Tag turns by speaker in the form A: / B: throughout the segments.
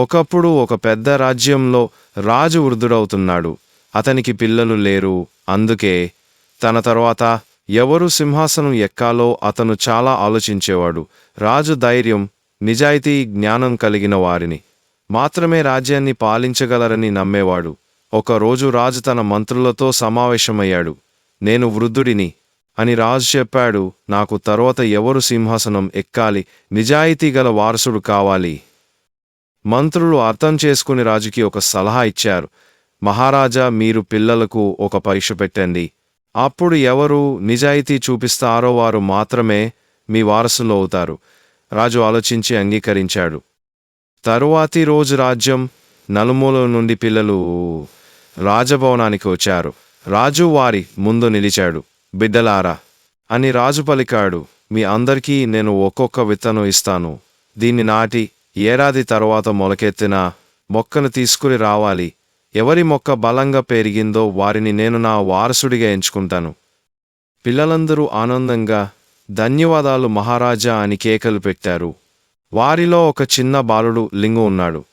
A: ఒకప్పుడు ఒక పెద్ద రాజ్యంలో రాజు వృద్ధుడవుతున్నాడు. అతనికి పిల్లలు లేరు. అందుకే తన తరువాత ఎవరు సింహాసనం ఎక్కాలో అతను చాలా ఆలోచించేవాడు. రాజు ధైర్యం నిజాయితీ జ్ఞానం కలిగిన వారిని. మాత్రమే రాజ్యాన్ని పాలించగలరని నమ్మేవాడు. ఒకరోజు రాజు తన మంత్రులతో సమావేశమయ్యాడు. నేను వృద్ధుడిని అని రాజు చెప్పాడు. నాకు తరువాత ఎవరు సింహాసనం ఎక్కాలి? నిజాయితీ గల వారసుడు కావాలి. మంత్రులు అర్థం చేసుకుని రాజుకి ఒక సలహా ఇచ్చారు. మహారాజా మీరు పిల్లలకు ఒక పరీక్ష పెట్టండి. అప్పుడు ఎవరు నిజాయితీ చూపిస్తారో వారు మాత్రమే మీ వారసులు అవుతారు. రాజు ఆలోచించి అంగీకరించాడు. తరువాతి రోజు రాజ్యం నలుమూల నుండి పిల్లలు రాజభవనానికి వచ్చారు. రాజు వారి ముందు నిలిచాడు. బిడ్డలారా అని రాజు పలికాడు. మీ అందరికీ నేను ఒక్కొక్క విత్తనం ఇస్తాను. దీన్ని నాటి ఏడాది తరువాత మొలకెత్తిన మొక్కను తీసుకుని రావాలి. ఎవరి మొక్క బలంగా పెరిగిందో వారిని నేను నా వారసుడిగా ఎంచుకుంటాను. పిల్లలందరూ ఆనందంగా ధన్యవాదాలు మహారాజా అని కేకలు పెట్టారు. వారిలో ఒక చిన్న బాలుడు లింగు ఉన్నాడు.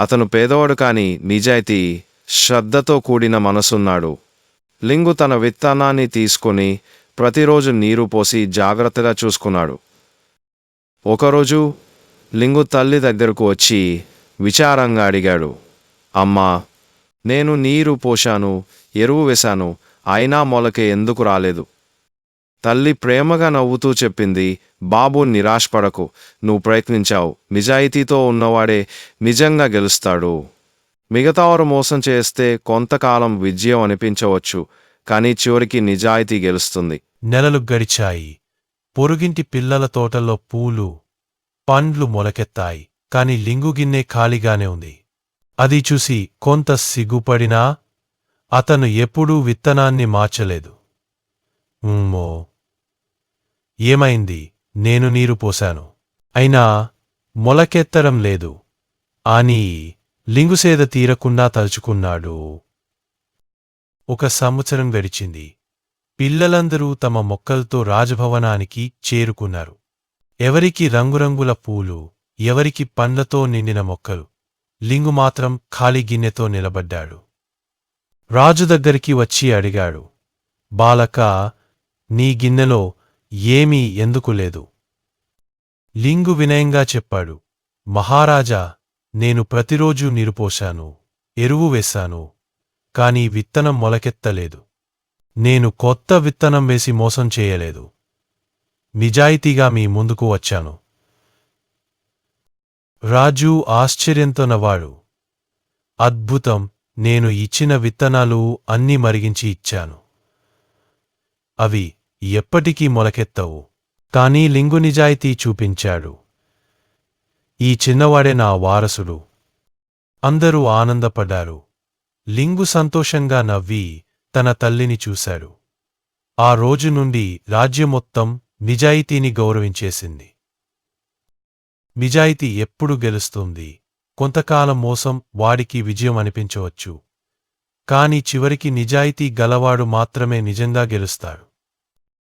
A: అతను పేదవాడు కాని నిజాయితీ శ్రద్ధతో కూడిన మనసున్నాడు. లింగు తన విత్తనాన్ని తీసుకొని ప్రతిరోజు నీరు పోసి జాగ్రత్తగా చూసుకున్నాడు. ఒకరోజు లింగు తల్లి దగ్గరకు వచ్చి విచారంగా అడిగాడు. అమ్మా నేను నీరు పోశాను ఎరువు వేశాను అయినా మొలకే ఎందుకు రాలేదు? తల్లి ప్రేమగా నవ్వుతూ చెప్పింది బాబు నిరాశపడకు నువ్వు ప్రయత్నించావు నిజాయితీతో ఉన్నవాడే నిజంగా గెలుస్తాడు. మిగతావారు మోసం చేస్తే కొంతకాలం విజయం అనిపించవచ్చు కానీ చివరికి నిజాయితీ గెలుస్తుంది.
B: నెలలు గడిచాయి. పొరుగింటి పిల్లల తోటల్లో పూలు పండ్లు మొలకెత్తాయి కాని లింగుగిన్నె ఖాళీగానే ఉంది. అది చూసి కొంత సిగ్గుపడినా అతను ఎప్పుడూ విత్తనాన్ని మార్చలేదు. ఉమ్మో. ఏమైంది? నేను నీరు పోశాను. అయినా మొలకెత్తడం లేదు. అని లింగుసేద తీరకుండా తలుచుకున్నాడు. ఒక సంవత్సరం గడిచింది. పిల్లలందరూ తమ మొక్కలతో రాజభవనానికి చేరుకున్నారు. ఎవరికి రంగురంగుల పూలు ఎవరికి పండ్లతో నిండిన మొక్కలు లింగు మాత్రం ఖాళీ గిన్నెతో నిలబడ్డాడు. రాజు దగ్గరికి వచ్చి అడిగాడు బాలక నీ గిన్నెలో ఏమీ ఎందుకు లేదు? లింగు వినయంగా చెప్పాడు మహారాజా నేను ప్రతిరోజూ నిరుపోశాను ఎరువు వేశాను కాని విత్తనం మొలకెత్తలేదు. నేను కొత్త విత్తనం వేసి మోసం చేయలేదు. నిజాయితీగా మీ ముందుకు వచ్చాను. రాజు ఆశ్చర్యంతోనవాడు అద్భుతం నేను ఇచ్చిన విత్తనాలు అన్నీ మరిగించి ఇచ్చాను. అవి ఎప్పటికీ మొలకెత్తవు కానీ లింగు నిజాయితీ చూపించాడు. ఈ చిన్నవాడే నా వారసుడు. అందరూ ఆనందపడ్డారు. లింగు సంతోషంగా నవ్వి తన తల్లిని చూశాడు. ఆ రోజు నుండి రాజ్యం మొత్తం నిజాయితీని గౌరవించేసింది. నిజాయితీ ఎప్పుడు గెలుస్తుంది? కొంతకాలం మోసం వాడికి విజయం అనిపించవచ్చు. కాని చివరికి నిజాయితీ గలవాడు మాత్రమే నిజంగా గెలుస్తాడు.